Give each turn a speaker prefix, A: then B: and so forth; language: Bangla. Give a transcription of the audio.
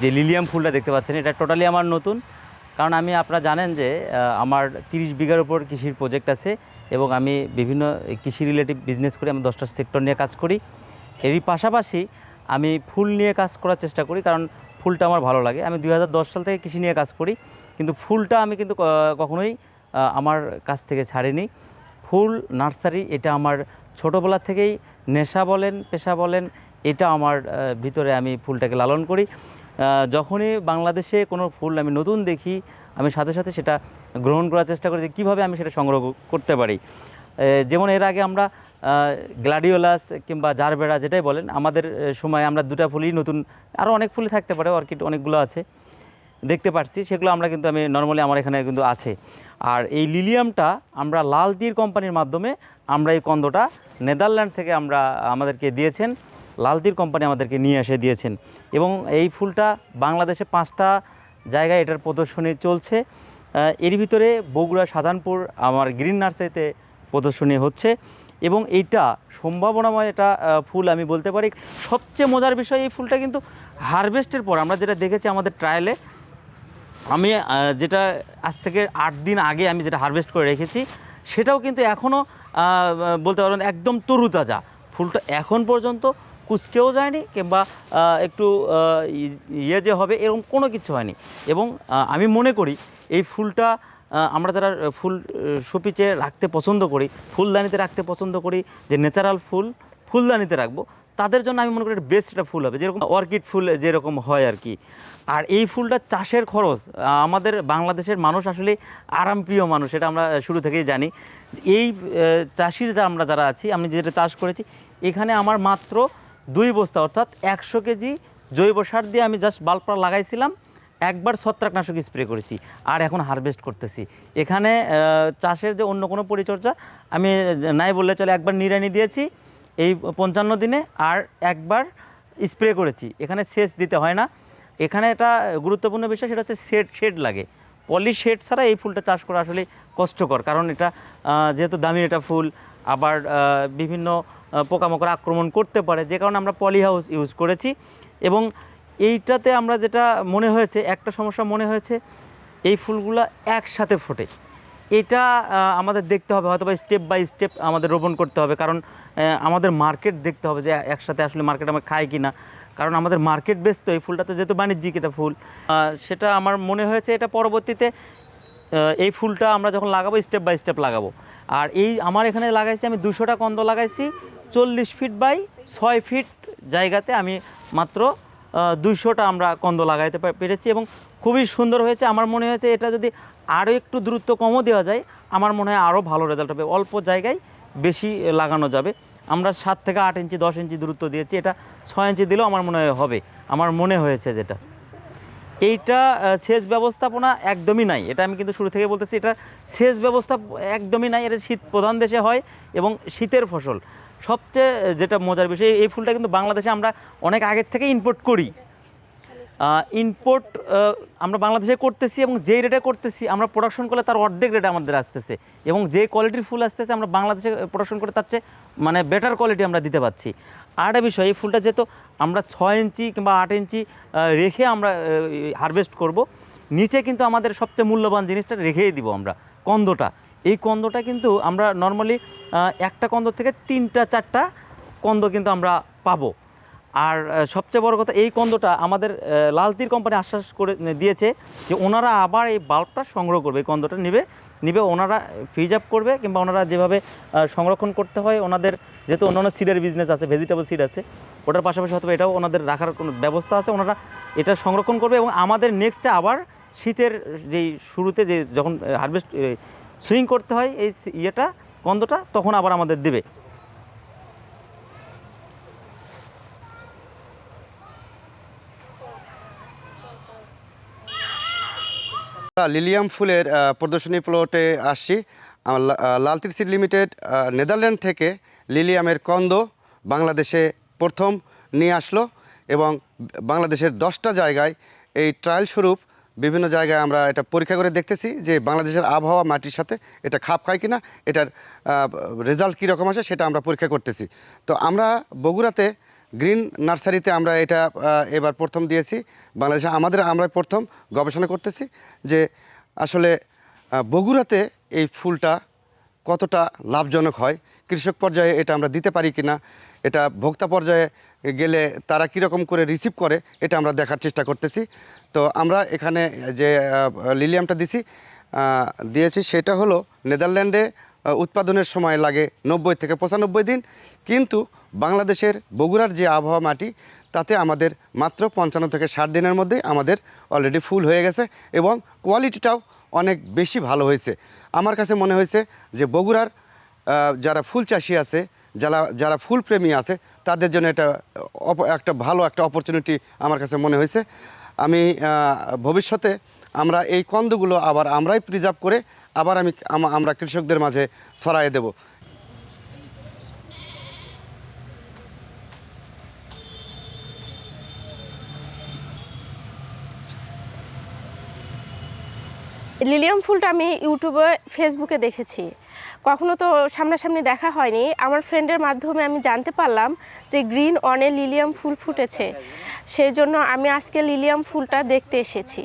A: যে লিলিয়াম ফুলটা দেখতে পাচ্ছেন, এটা টোটালি আমার নতুন। কারণ আমি, আপনারা জানেন যে আমার তিরিশ বিঘার উপর কৃষির প্রজেক্ট আছে এবং আমি বিভিন্ন কৃষি রিলেটিভ বিজনেস করি, আমি দশটা সেক্টর নিয়ে কাজ করি। এরই পাশাপাশি আমি ফুল নিয়ে কাজ করার চেষ্টা করি, কারণ ফুলটা আমার ভালো লাগে। আমি দু হাজার দশ সাল থেকে কৃষি নিয়ে কাজ করি, কিন্তু ফুলটা আমি কিন্তু কখনোই আমার কাছ থেকে ছাড়িনি। ফুল, নার্সারি, এটা আমার ছোটোবেলা থেকেই নেশা বলেন, পেশা বলেন, এটা আমার ভিতরে আমি ফুলটাকে লালন করি। যখনই বাংলাদেশে কোনো ফুল আমি নতুন দেখি, আমি সাথে সাথে সেটা গ্রহণ করার চেষ্টা করি যে কীভাবে আমি সেটা সংগ্রহ করতে পারি। যেমন এর আগে আমরা গ্লাডিওলাস কিংবা জারবেড়া যেটাই বলেন, আমাদের সময় আমরা দুটা ফুলই নতুন আরও অনেক ফুলই থাকতে পারে, অর্কিড অনেকগুলো আছে, দেখতে পাচ্ছি সেগুলো আমরা কিন্তু আমি নর্মালি আমার এখানে কিন্তু আছে। আর এই লিলিয়ামটা আমরা লাল তীর কোম্পানির মাধ্যমে আমরা এই কন্দটা নেদারল্যান্ড থেকে আমরা আমাদেরকে দিয়েছেন। লাল তীর কোম্পানি আমাদেরকে নিয়ে এসে দিয়েছেন। এবং এই ফুলটা বাংলাদেশে পাঁচটা জায়গায় এটার প্রদর্শনী চলছে। এর ভিতরে বগুড়া, শাহজাহানপুর, আমার গ্রিন নার্সারিতে প্রদর্শনী হচ্ছে। এবং এইটা সম্ভাবনাময় এটা ফুল আমি বলতে পারি। সবচেয়ে মজার বিষয়, এই ফুলটা কিন্তু হারভেস্টের পর, আমরা যেটা দেখেছি আমাদের ট্রায়ালে আমি যেটা আজ থেকে আট দিন আগে আমি যেটা হারভেস্ট করে রেখেছি, সেটাও কিন্তু এখনও বলতে পারেন একদম তরুতাজা। ফুলটা এখন পর্যন্ত কুচকেও যায়নি কিংবা একটু ইয়ে যে হবে এরকম কোনো কিছু হয়নি। এবং আমি মনে করি এই ফুলটা আমরা যারা ফুল শোপিচে রাখতে পছন্দ করি, ফুলদানিতে রাখতে পছন্দ করি, যে ন্যাচারাল ফুল, ফুলদানিতে রাখব, তাদের জন্য আমি মনে করি বেস্ট একটা ফুল হবে। যেরকম অর্কিড ফুল যেরকম হয় আর কি। আর এই ফুলটা চাষের খরচ আমাদের বাংলাদেশের মানুষ আসলে আরামপ্রিয় মানুষ, এটা আমরা শুরু থেকেই জানি। এই চাষির যা আমরা যারা আছি, আমি যেটা চাষ করেছি, এখানে আমার মাত্র দুই বস্তা, অর্থাৎ একশো কেজি জৈব সার দিয়ে আমি জাস্ট বাল্বটা লাগাইছিলাম। একবার ছত্রাকনাশক স্প্রে করেছি আর এখন হারভেস্ট করতেছি। এখানে চাষের যে অন্য কোনো পরিচর্যা, আমি নাই বললে চলে, একবার নিড়ানি দিয়েছি এই পঞ্চান্ন দিনে আর একবার স্প্রে করেছি। এখানে সেচ দিতে হয় না। এখানে এটা গুরুত্বপূর্ণ বিষয়, সেটা হচ্ছে শেড শেড লাগে। পলি শেড ছাড়া এই ফুলটা চাষ করা আসলে কষ্টকর। কারণ এটা যেহেতু দামি এটা ফুল, আবার বিভিন্ন পোকামাকড় আক্রমণ করতে পারে, যে কারণে আমরা পলি হাউস ইউজ করেছি। এবং এইটাতে আমরা যেটা মনে হয়েছে, একটা সমস্যা মনে হয়েছে, এই ফুলগুলা একসাথে ফোটে। এটা আমাদের দেখতে হবে, হয়তো বা স্টেপ বাই স্টেপ আমাদের রোপণ করতে হবে। কারণ আমাদের মার্কেট দেখতে হবে যে একসাথে আসলে মার্কেট আমরা খাই কি না কারণ আমাদের মার্কেট বেস তো এই ফুলটা তো যেহেতু বাণিজ্যিক এটা ফুল সেটা আমার মনে হয়েছে এটা পরবর্তীতে এই ফুলটা আমরা যখন লাগাবো স্টেপ বাই স্টেপ লাগাবো। আর এই আমার এখানে লাগাইছি আমি দুশোটা কন্দ লাগাইছি, চল্লিশ ফিট বাই ছয় ফিট জায়গাতে আমি মাত্র দুইশোটা আমরা কন্দ লাগাইতে পেরেছি এবং খুবই সুন্দর হয়েছে। আমার মনে হয়েছে এটা যদি আরও একটু দূরত্ব কমও দেওয়া যায়, আমার মনে হয় আরও ভালো রেজাল্ট হবে। অল্প জায়গায় বেশি লাগানো যাবে। আমরা সাত থেকে আট ইঞ্চি, দশ ইঞ্চি দূরত্ব দিয়েছি। এটা ছয় ইঞ্চি দিলেও আমার মনে হবে। আমার মনে হয়েছে যেটা। এইটা সেচ ব্যবস্থাপনা একদমই নাই। এটা আমি কিন্তু শুরু থেকে বলতেছি, এটা সেচ ব্যবস্থা একদমই নাই। এটা শীত প্রধান দেশে হয় এবং শীতের ফসল। সবচেয়ে যেটা মজার বিষয়, এই ফুলটা কিন্তু বাংলাদেশে আমরা অনেক আগের থেকে ইম্পোর্ট করি। ইম্পোর্ট আমরা বাংলাদেশে করতেছি এবং যেই রেটে করতেছি, আমরা প্রোডাকশন করলে তার অর্ধেক রেটে আমাদের আসতেছে। এবং যে কোয়ালিটির ফুল আসতেছে, আমরা বাংলাদেশে প্রোডাকশন করে তার চেয়ে মানে বেটার কোয়ালিটি আমরা দিতে পারছি। আর একটা বিষয়, এই ফুলটা যেহেতু আমরা ছয় ইঞ্চি কিংবা আট ইঞ্চি রেখে আমরা হারভেস্ট করব, নিচে কিন্তু আমাদের সবচেয়ে মূল্যবান জিনিসটা রেখেই দিব আমরা, কন্দটা। এই কন্দটা কিন্তু আমরা নর্মালি একটা কন্দ থেকে তিনটা, চারটা কন্দ কিন্তু আমরা পাবো। আর সবচেয়ে বড় কথা এই কন্দটা আমাদের লালতির কোম্পানি আশ্বাস করে দিয়েছে যে ওনারা আবার এই বাল্বটা সংগ্রহ করবে, এই কন্দটা নেবে। নিবে ওনারা ফ্রিজ আপ করবে কিংবা ওনারা যেভাবে সংরক্ষণ করতে হয়, ওনাদের যেহেতু অন্যান্য সিডের বিজনেস আছে ভেজিটেবল সিড আছে, ওটার পাশাপাশি হয়তো এটাও ওনাদের রাখার কোনো ব্যবস্থা আছে, ওনারা এটা সংরক্ষণ করবে এবং আমাদের নেক্সটে আবার শীতের যেই শুরুতে যে যখন হারভেস্ট সুইং করতে হয়, এই ইয়েটা, কন্দটা, তখন আবার আমাদের দেবে।
B: লিলিয়াম ফুলের প্রদর্শনী প্লটে আসছি। লালতির লিমিটেড নেদারল্যান্ড থেকে লিলিয়ামের কন্দ বাংলাদেশে প্রথম নিয়ে আসলো এবং বাংলাদেশের দশটা জায়গায় এই ট্রায়াল স্বরূপ বিভিন্ন জায়গায় আমরা এটা পরীক্ষা করে দেখতেছি যে বাংলাদেশের আবহাওয়া মাটির সাথে এটা খাপ খায় কিনা, এটার রেজাল্ট কীরকম আসে সেটা আমরা পরীক্ষা করতেছি। তো আমরা বগুড়াতে গ্রিন নার্সারিতে আমরা এটা এবার প্রথম দিয়েছি। বাংলাদেশে আমাদের আমরা প্রথম গবেষণা করতেছি যে আসলে বগুড়াতে এই ফুলটা কতটা লাভজনক হয়, কৃষক পর্যায়ে এটা আমরা দিতে পারি কিনা, এটা ভোক্তা পর্যায়ে গেলে তারা কীরকম করে রিসিভ করে, এটা আমরা দেখার চেষ্টা করতেছি। তো আমরা এখানে যে লিলিয়ামটা দিছি দিয়েছি, সেটা হলো নেদারল্যান্ডে উৎপাদনের সময় লাগে নব্বই থেকে পঁচানব্বই দিন। কিন্তু বাংলাদেশের বগুড়ার যে আবহাওয়া মাটি, তাতে আমাদের মাত্র পঞ্চান্ন থেকে ষাট দিনের মধ্যে আমাদের অলরেডি ফুল হয়ে গেছে এবং কোয়ালিটিটাও অনেক বেশি ভালো হয়েছে। আমার কাছে মনে হয়েছে যে বগুড়ার যারা ফুল চাষি আছে, যারা যারা ফুল প্রেমী আছে, তাদের জন্য এটা একটা ভালো একটা অপরচুনিটি আমার কাছে মনে হয়েছে। আমি ভবিষ্যতে আমরা এই কন্দগুলো আবার আমরাই প্রিজার্ভ করে আবার আমি আমরা কৃষকদের মাঝে ছড়াইয়ে দেব।
C: লিলিয়াম ফুলটা আমি ইউটিউবে ফেসবুকে দেখেছি। কখনো তো সামনাসামনি দেখা হয়নি। আমার ফ্রেন্ডের মাধ্যমে আমি জানতে পারলাম যে গ্রিন অনে লিলিয়াম ফুল ফুটেছে। সেই জন্য আমি আজকে লিলিয়াম ফুলটা দেখতে এসেছি।